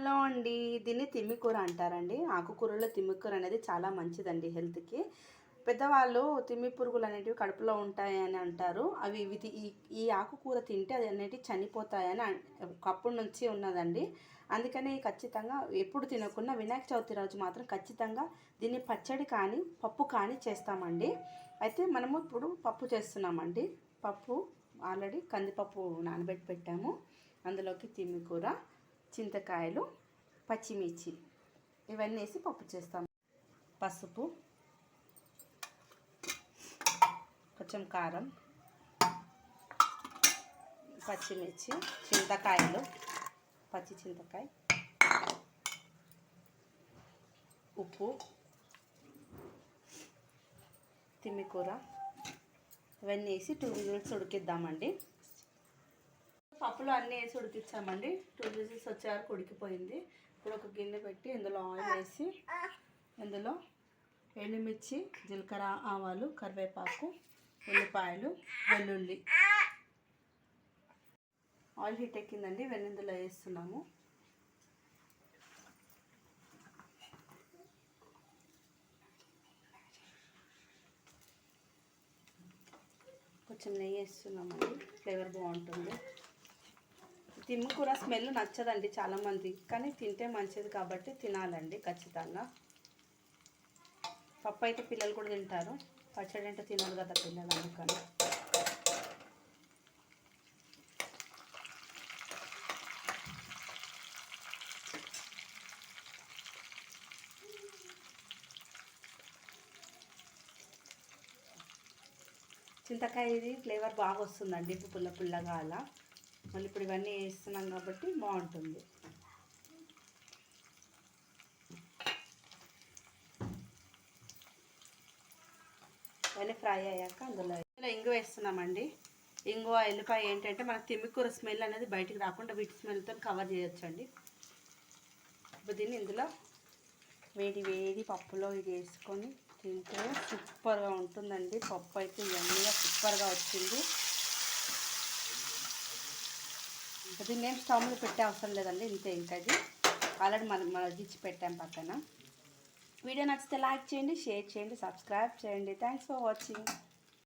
Hello అండి దీన్ని తిమ్మికూర అంటారండి. ఆకుకూరలో తిమ్మికూర అనేది చాలా మంచిదండి హెల్త్కి. పెద్దవాళ్ళు తిమ్మి పురుగులు అనేటివి కడుపులో ఉంటాయని అంటారు. అవి ఇవి ఈ ఈ ఆకుకూర తింటే అది అనేటివి చనిపోతాయని అప్పటి నుంచి ఉన్నదండి. అందుకని ఖచ్చితంగా ఎప్పుడు తినకుండా వినాయక చవితి రోజు మాత్రం ఖచ్చితంగా దీన్ని పచ్చడి కానీ పప్పు కానీ చేస్తామండి. అయితే మనము ఇప్పుడు పప్పు చేస్తున్నామండి. పప్పు ఆల్రెడీ కందిపప్పు నానబెట్టి పెట్టాము. అందులోకి తిమ్మికూర చింతకాయలు పచ్చిమిర్చి ఇవన్నీ వేసి పప్పు చేస్తాం. పసుపు కొంచెం కారం పచ్చిమిర్చి చింతకాయలు పచ్చి చింతకాయ ఉప్పు తిమ్మికూర ఇవన్నీ వేసి టూ విజిల్స్ ఉడికిద్దామండి. పప్పులో అన్నీ వేసి ఉడికిచ్చామండి. టూ విజిల్స్ వచ్చే వరకు ఉడికిపోయింది. ఇప్పుడు ఒక గిన్నె పెట్టి ఇందులో ఆయిల్ వేసి ఇందులో ఎండుమిర్చి జీలకర్ర ఆవాలు కరివేపాకు ఉల్లిపాయలు వెల్లుల్లి. ఆయిల్ హీట్ ఎక్కిందండి. ఇవన్నీ వేస్తున్నాము. కొంచెం నెయ్యి వేస్తున్నామండి. ఫ్లేవర్ బాగుంటుంది. తిమ్ముకూర స్మెల్ నచ్చదండి చాలామంది కానీ తింటే మంచిది కాబట్టి తినాలండి ఖచ్చితంగా. పప్పు అయితే పిల్లలు కూడా తింటారు పచ్చడి అంటే తినరు కదా పిల్లలు అందుకని. చింతకాయ ఇది ఫ్లేవర్ బాగా వస్తుందండి పుల్ల పుల్లగా అలా. మళ్ళీ ఇప్పుడు ఇవన్నీ వేస్తున్నాం కాబట్టి బాగుంటుంది. ఇవన్నీ ఫ్రై అయ్యాక అందులో ఇందులో ఇంగు వేస్తున్నామండి. ఇంగువ ఎల్లిపాయ ఏంటంటే మనకు తిమ్మికూర స్మెల్ అనేది బయటికి రాకుండా వీటి స్మెల్తో కవర్ చేయొచ్చండి. ఇప్పుడు దీన్ని ఇందులో వేడి వేడి పప్పులో ఇది వేసుకొని తింటే సూపర్గా ఉంటుందండి. పప్పు అయితే ఇవన్నీగా సూపర్గా వచ్చింది. దీన్ని ఏం స్టవ్ మీద పెట్టే అవసరం లేదండి ఇంతే ఇంకా ఇది. ఆల్రెడీ మనం మగ్గించి పెట్టాం పక్కన. వీడియో నచ్చితే లైక్ చేయండి షేర్ చేయండి సబ్స్క్రైబ్ చేయండి. Thanks for watching